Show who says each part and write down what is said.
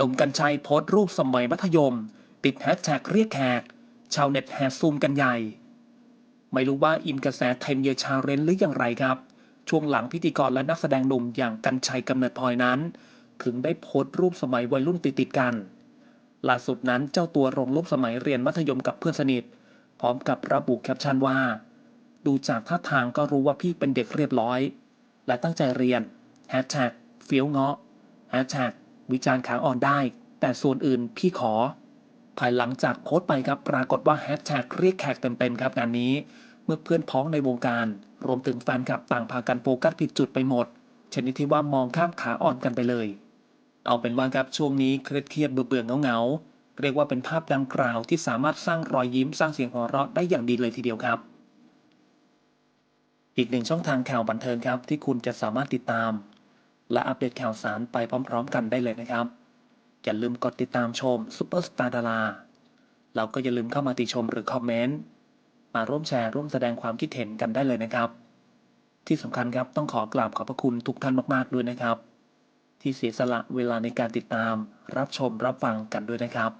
Speaker 1: หนุ่มกัญชัยโพสต์รูปสมัยมัธยม ติดแฮชแท็กเรียกแขก ชาวเน็ตแห่ซูมกันใหญ่ ไม่รู้ว่าอินกระแสเทมเยชาเรนหรืออย่างไรครับ ช่วงหลังพิธีกรและนักแสดงหนุ่มอย่างกัญชัยกำเนิดพลอยนั้น ถึงได้โพสต์รูปสมัยวัยรุ่นติดๆกัน ล่าสุดนั้นเจ้าตัวลงรูปสมัยเรียนมัธยมกับเพื่อนสนิท พร้อมกับระบุแคปชั่นว่า ดูจากท่าทางก็รู้ว่าพี่เป็นเด็กเรียบร้อย และตั้งใจเรียนแฮชแท็กเฟี้ยวเงาะแฮชแท็ก วิจารณ์ขาอ่อนได้ แต่ส่วนอื่นพี่ขอ ภายหลังจากโพสต์ไปครับปรากฏว่าแฮชแท็กเรียกแขกเต็มๆครับงานนี้ เมื่อเพื่อนพ้องในวงการ รวมถึงแฟนคลับต่างพากันโฟกัสผิดจุดไปหมด ชนิดที่ว่ามองข้ามขาอ่อนกันไปเลย เอาเป็นว่าครับช่วงนี้เครียดเครียดเบื่อเบื่อๆเงาเรียกว่าเป็นภาพดังกล่าวที่สามารถสร้างรอยยิ้มสร้างเสียงหัวเราะได้อย่างดีเลยทีเดียวครับ อีกหนึ่งช่องทางข่าวบันเทิงครับที่คุณจะสามารถติดตาม และอัปเดตข่าวสารไปพร้อมๆ กันได้เลยนะครับ อย่าลืมกดติดตามชมซุปเปอร์สตาร์ดาราแล้วก็อย่าลืมเข้ามาติชมหรือคอมเมนต์มาร่วมแชร์ร่วมแสดงความคิดเห็นกันได้เลยนะครับ ที่สำคัญครับต้องขอกราบขอบพระคุณทุกท่านมากๆด้วยนะครับ ที่เสียสละเวลาในการติดตาม รับชมรับฟังกันด้วยนะครับ